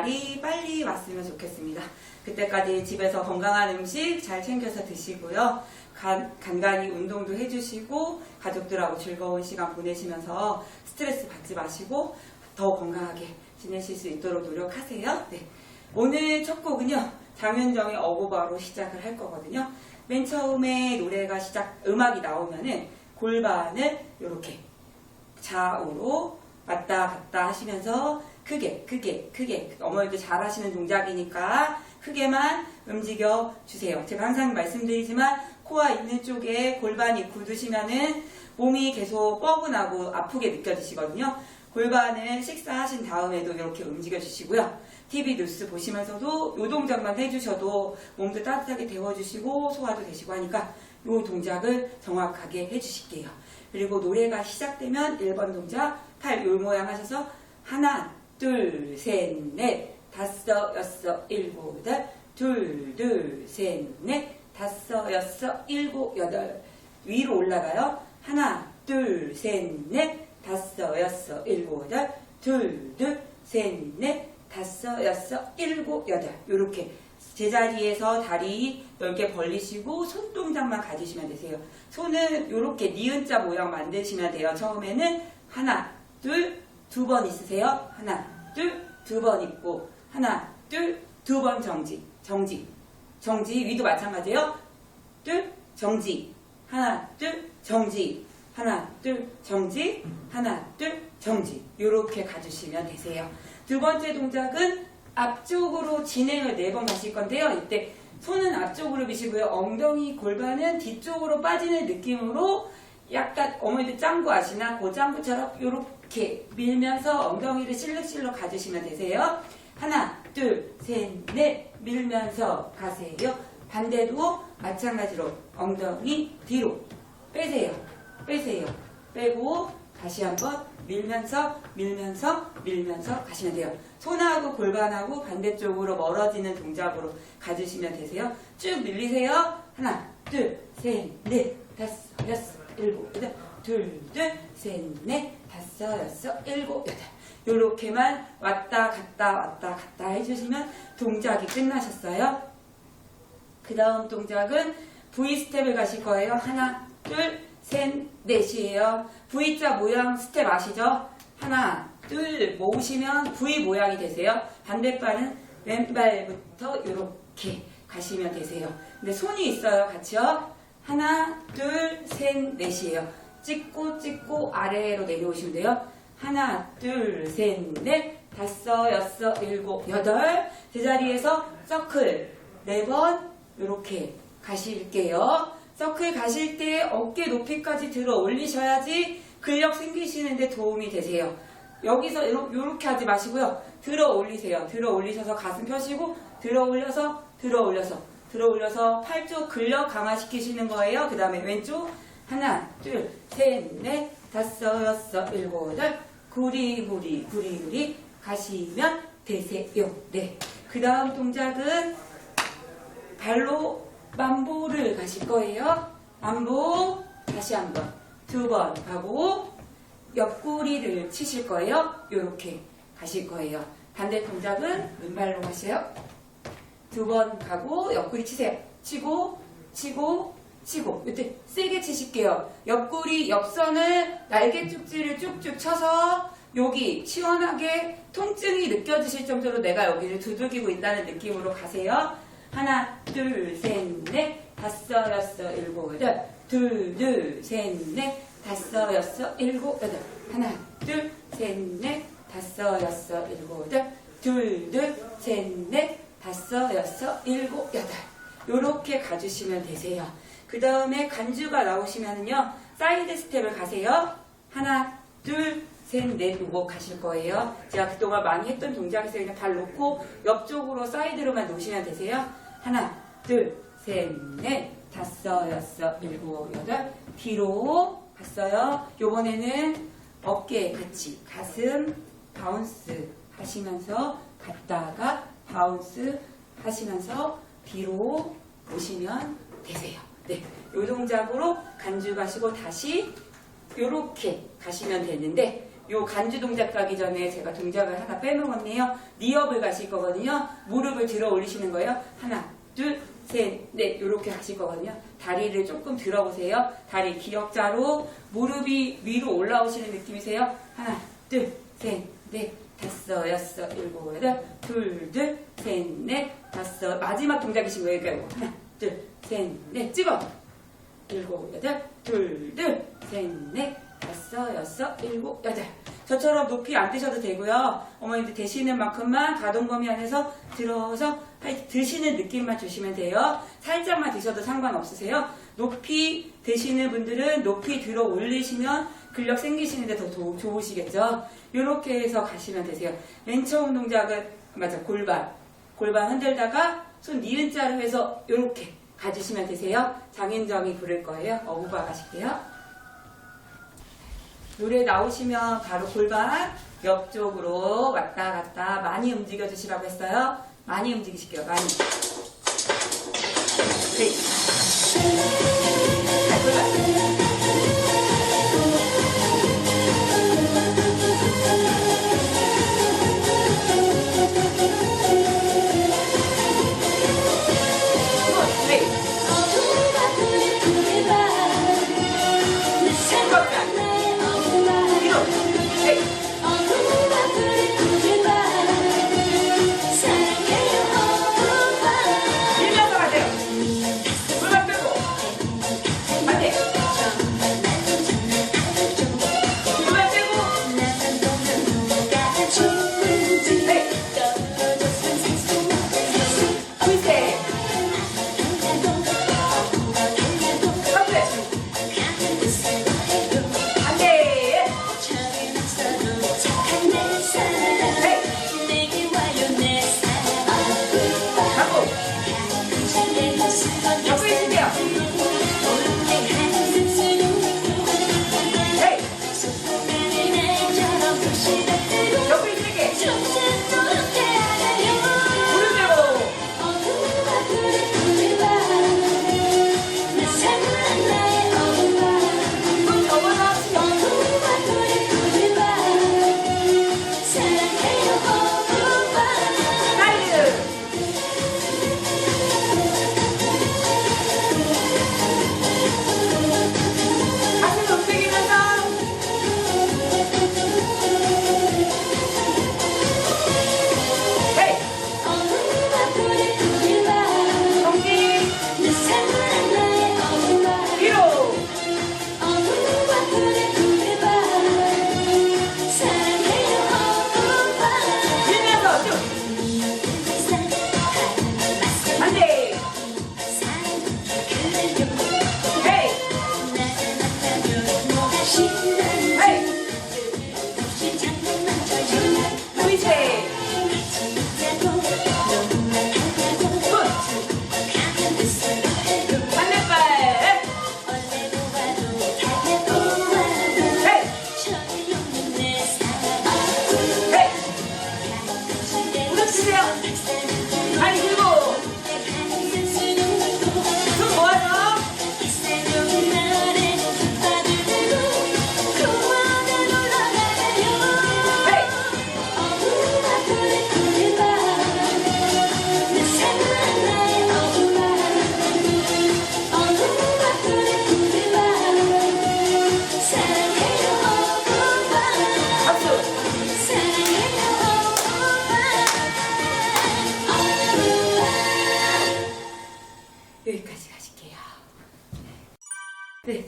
날이 빨리 왔으면 좋겠습니다. 그때까지 집에서 건강한 음식 잘 챙겨서 드시고요. 간, 간간히 운동도 해주시고 가족들하고 즐거운 시간 보내시면서 스트레스 받지 마시고 더 건강하게 지내실 수 있도록 노력하세요. 네. 오늘 첫 곡은요. 장윤정의 어고바로 시작을 할 거거든요. 맨 처음에 노래가 시작 음악이 나오면은 골반을 이렇게 좌우로 왔다 갔다 하시면서 크게 크게 크게 어머니도 잘 하시는 동작이니까 크게만 움직여 주세요. 제가 항상 말씀드리지만 코와 있는 쪽에 골반이 굳으시면은 몸이 계속 뻐근하고 아프게 느껴지시거든요. 골반을 식사하신 다음에도 이렇게 움직여 주시고요. TV 뉴스 보시면서도 이 동작만 해주셔도 몸도 따뜻하게 데워주시고 소화도 되시고 하니까 이 동작을 정확하게 해주실게요. 그리고 노래가 시작되면 1번 동작 팔 요 모양 하셔서 하나 둘 셋 넷 다섯 여섯 일곱 여덟 둘 둘 셋 넷 다섯 여섯 일곱 여덟 위로 올라가요. 하나 둘 셋 넷 다섯 여섯 일곱 여덟 둘 둘 셋 넷 다섯 여섯 일곱 여덟 요렇게 제자리에서 다리 넓게 벌리시고 손 동작만 가지시면 되세요. 손은 이렇게 니은자 모양 만드시면 돼요. 처음에는 하나, 둘, 두 번 있으세요. 하나, 둘, 두 번 있고 하나, 둘, 두 번 정지, 정지, 정지 위도 마찬가지예요. 둘, 정지, 하나, 둘, 정지, 하나, 둘, 정지, 하나, 둘, 정지. 이렇게 가주시면 되세요. 두 번째 동작은 앞쪽으로 진행을 네번 가실 건데요. 이때 손은 앞쪽으로 미시고요. 엉덩이 골반은 뒤쪽으로 빠지는 느낌으로 약간 어머니들 짱구 아시나? 그 짱구처럼 이렇게 밀면서 엉덩이를 실룩실룩 가주시면 되세요. 하나, 둘, 셋, 넷 밀면서 가세요. 반대도 마찬가지로 엉덩이 뒤로 빼세요. 빼세요. 빼고 다시 한번 밀면서 밀면서 밀면서 가시면 돼요. 손하고 골반하고 반대쪽으로 멀어지는 동작으로 가주시면 되세요. 쭉 밀리세요. 하나, 둘, 셋, 넷, 다섯, 여섯, 일곱, 여덟, 둘, 둘, 셋, 넷, 다섯, 여섯, 일곱, 여덟. 요렇게만 왔다 갔다 왔다 갔다 해주시면 동작이 끝나셨어요. 그 다음 동작은 V 스텝을 가실 거예요. 하나, 둘, 셋, 넷이에요. V자 모양 스텝 아시죠? 하나, 둘 모으시면 V 모양이 되세요. 반대발은 왼발부터 이렇게 가시면 되세요. 근데 손이 있어요. 같이요. 하나, 둘, 셋, 넷이에요. 찍고 찍고 아래로 내려오시면 돼요. 하나, 둘, 셋, 넷, 다섯, 여섯, 일곱, 여덟. 제자리에서 서클 네 번 이렇게 가실게요. 서클 가실 때 어깨 높이까지 들어 올리셔야지 근력 생기시는데 도움이 되세요. 여기서 이렇게 하지 마시고요. 들어 올리세요. 들어 올리셔서 가슴 펴시고 들어 올려서 들어 올려서 들어 올려서 팔쪽 근력 강화시키시는 거예요. 그 다음에 왼쪽 하나, 둘, 셋, 넷, 다섯, 여섯, 일곱, 여덟 구리 구리 구리 구리 가시면 되세요. 네. 그 다음 동작은 발로 만보를 가실 거예요. 만보 다시 한 번, 두번 가고 옆구리를 치실 거예요. 이렇게 가실 거예요. 반대 동작은 왼발로 가세요. 두 번 가고 옆구리 치세요. 치고 치고 치고. 이때 세게 치실게요. 옆구리 옆선을 날개 쪽지를 쭉쭉 쳐서 여기 시원하게 통증이 느껴지실 정도로 내가 여기를 두들기고 있다는 느낌으로 가세요. 하나, 둘, 셋, 넷, 다섯, 여섯, 일곱, 여덟, 둘, 둘, 셋, 넷, 다섯, 여섯, 일곱, 여덟, 하나, 둘, 셋, 넷, 다섯, 여섯, 일곱, 여덟, 둘, 둘, 셋, 넷, 다섯, 여섯, 일곱, 여덟. 요렇게 가주시면 되세요. 그 다음에 간주가 나오시면요, 사이드 스텝을 가세요. 하나, 둘, 셋, 넷, 요거 가실 거예요. 제가 그동안 많이 했던 동작에서 그냥 발 놓고 옆쪽으로 사이드로만 놓으시면 되세요. 하나, 둘, 셋, 넷, 다섯, 여섯, 일곱, 여덟. 뒤로 갔어요. 요번에는 어깨 같이 가슴 바운스 하시면서 갔다가 바운스 하시면서 뒤로 오시면 되세요. 네, 요 동작으로 간주 가시고 다시 요렇게 가시면 되는데 요 간주 동작 가기 전에 제가 동작을 하나 빼먹었네요. 니업을 가실 거거든요. 무릎을 들어 올리시는 거예요. 하나, 둘, 셋, 넷 요렇게 가실 거거든요. 다리를 조금 들어보세요. 다리 기역자로 무릎이 위로 올라오시는 느낌이세요. 하나, 둘, 셋, 넷, 다섯, 여섯, 일곱, 여덟, 둘, 둘, 셋, 넷, 다섯. 마지막 동작이신 거예요. 그러니까 하나, 둘, 셋, 넷, 찍어. 일곱, 여덟, 둘, 둘, 셋, 넷, 다섯, 여섯, 일곱, 여덟. 저처럼 높이 안 드셔도 되고요. 어머니들 되시는 만큼만 가동 범위 안에서 들어서 할- 드시는 느낌만 주시면 돼요. 살짝만 드셔도 상관없으세요. 높이 드시는 분들은 높이 들어 올리시면 근력 생기시는데 더 도- 좋으시겠죠. 이렇게 해서 가시면 되세요. 맨 처음 동작은 맞아 골반 골반 흔들다가 손 니은자로 해서 이렇게 가주시면 되세요. 장인정이 부를 거예요. 어부바 가실게요. 노래 나오시면 바로 골반 옆쪽으로 왔다 갔다 많이 움직여 주시라고 했어요. 많이 움직이실게요. 많이. 네. 자, 골반.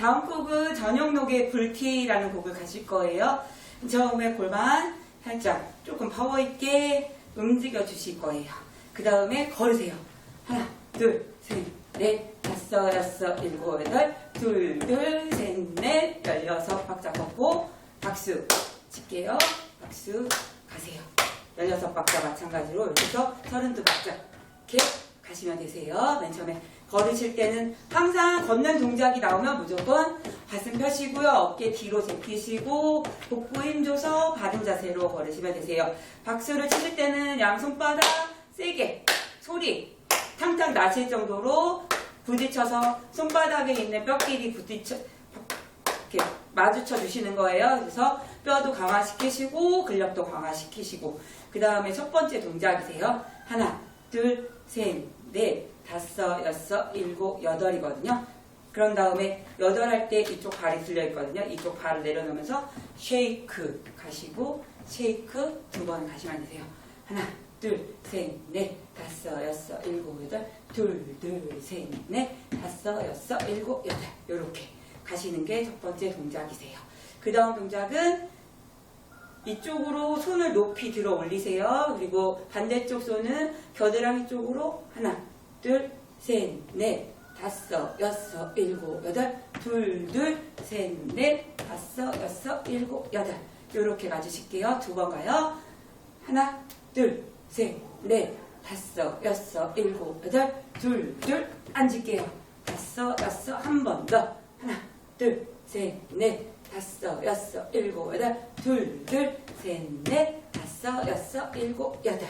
다음 곡은 전용록의 불티라는 곡을 가실 거예요. 처음에 골반 살짝 조금 파워 있게 움직여 주실 거예요. 그 다음에 걸으세요. 하나, 둘, 셋, 넷, 다섯, 여섯, 일곱, 여덟, 둘, 둘, 셋, 넷, 열 여섯 박자 걷고 박수 칠게요. 박수 가세요. 열여섯 박자 마찬가지로 여기서 서른두 박자 이렇게 가시면 되세요. 맨 처음에 걸으실 때는 항상 걷는 동작이 나오면 무조건 가슴 펴시고요. 어깨 뒤로 제끼시고 복부 힘줘서 바른 자세로 걸으시면 되세요. 박수를 치실 때는 양 손바닥 세게 소리 탕탕 나실 정도로 부딪혀서 손바닥에 있는 뼈끼리 부딪혀 이렇게 마주쳐 주시는 거예요. 그래서 뼈도 강화시키시고 근력도 강화시키시고 그 다음에 첫 번째 동작이세요. 하나, 둘, 셋, 넷, 다섯, 여섯, 일곱, 여덟이거든요. 그런 다음에 여덟 할 때 이쪽 발이 들려 있거든요. 이쪽 발을 내려놓으면서 쉐이크 가시고 쉐이크 두 번 가시면 되세요. 하나, 둘, 셋, 넷, 다섯, 여섯, 일곱, 여덟, 둘, 둘, 셋, 넷, 다섯, 여섯, 일곱, 여덟. 요렇게 가시는 게 첫 번째 동작이세요. 그 다음 동작은 이쪽으로 손을 높이 들어 올리세요. 그리고 반대쪽 손은 겨드랑이 쪽으로 하나, 둘, 셋, 넷, 다섯, 여섯, 일곱, 여덟, 둘, 둘, 셋, 넷, 다섯, 여섯, 일곱, 여덟. 요렇게 가주실게요. 두 번 가요. 하나, 둘, 셋, 넷, 다섯, 여섯, 일곱, 여덟, 둘, 둘, 앉을게요. 다섯, 여섯, 한 번 더. 하나, 둘, 셋, 넷, 다섯, 여섯, 일곱, 여덟, 둘, 둘, 셋, 넷, 다섯, 여섯, 일곱, 여덟.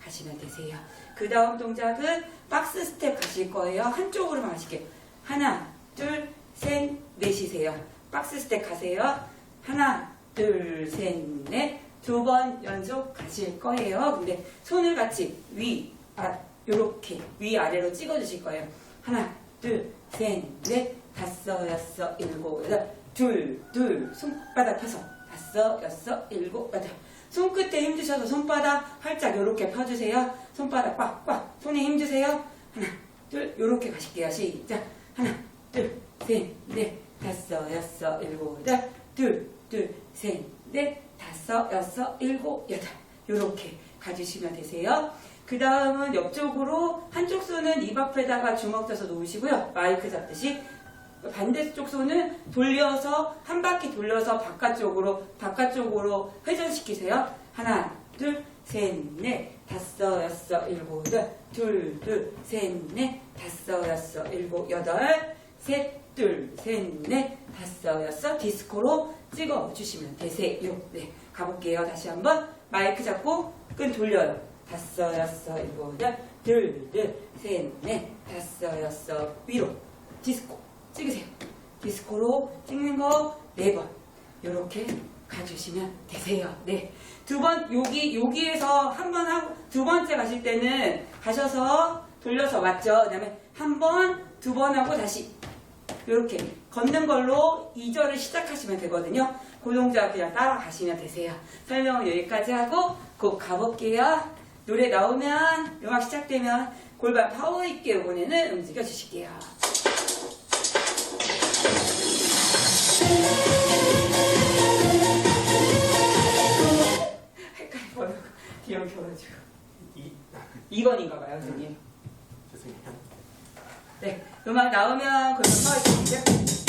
하시면 되세요. 그 다음 동작은 박스 스텝 가실 거예요. 한쪽으로만 하실게요. 하나, 둘, 셋, 넷이세요. 박스 스텝 가세요. 하나, 둘, 셋, 넷. 두 번 연속 가실 거예요. 근데 손을 같이 위, 아, 요렇게 위 아래로 찍어주실 거예요. 하나, 둘, 셋, 넷, 다섯, 여섯, 일곱, 여덟, 둘, 둘, 손바닥 펴서 다섯, 여섯, 일곱, 여덟. 손끝에 힘주셔서 손바닥 활짝 요렇게 펴주세요. 손바닥 꽉 꽉 손에 힘주세요. 하나, 둘, 요렇게 가실게요. 시작. 하나, 둘, 셋, 넷, 다섯, 여섯, 일곱, 여덟, 둘, 둘, 셋, 넷, 다섯, 여섯, 일곱, 여덟. 요렇게 가주시면 되세요. 그 다음은 옆쪽으로 한쪽 손은 입 앞에다가 주먹 져서 놓으시고요. 마이크 잡듯이 반대쪽 손은 돌려서 한 바퀴 돌려서 바깥쪽으로 바깥쪽으로 회전시키세요. 하나, 둘, 셋, 넷, 다섯, 여섯, 일곱, 여덟, 둘, 둘, 셋, 넷, 다섯, 여섯, 일곱, 여덟, 셋, 둘, 셋, 넷, 다섯, 여섯 디스코로 찍어 주시면 되세요. 네, 가볼게요. 다시 한번. 마이크 잡고 끈 돌려요. 다섯, 여섯, 일곱, 여덟, 둘, 둘, 셋, 넷, 다섯, 여섯 위로. 디스코. 찍으세요. 디스코로 찍는 거네 번. 이렇게 가주시면 되세요. 네. 두 번, 여기, 여기에서 한 번 하고, 두 번째 가실 때는 가셔서 돌려서 맞죠? 그 다음에 한 번, 두 번 하고 다시. 이렇게 걷는 걸로 2절을 시작하시면 되거든요. 그 동작 그냥 따라가시면 되세요. 설명은 여기까지 하고 곧 가볼게요. 노래 나오면 음악 시작되면 골반 파워 있게 이번에는 움직여 주실게요. 헷갈려 버려. 뒤로 켜가지고. 이, 2번인가 봐요, 선생님. 죄송해요. 네. 음악 나오면 파워 있게 시작.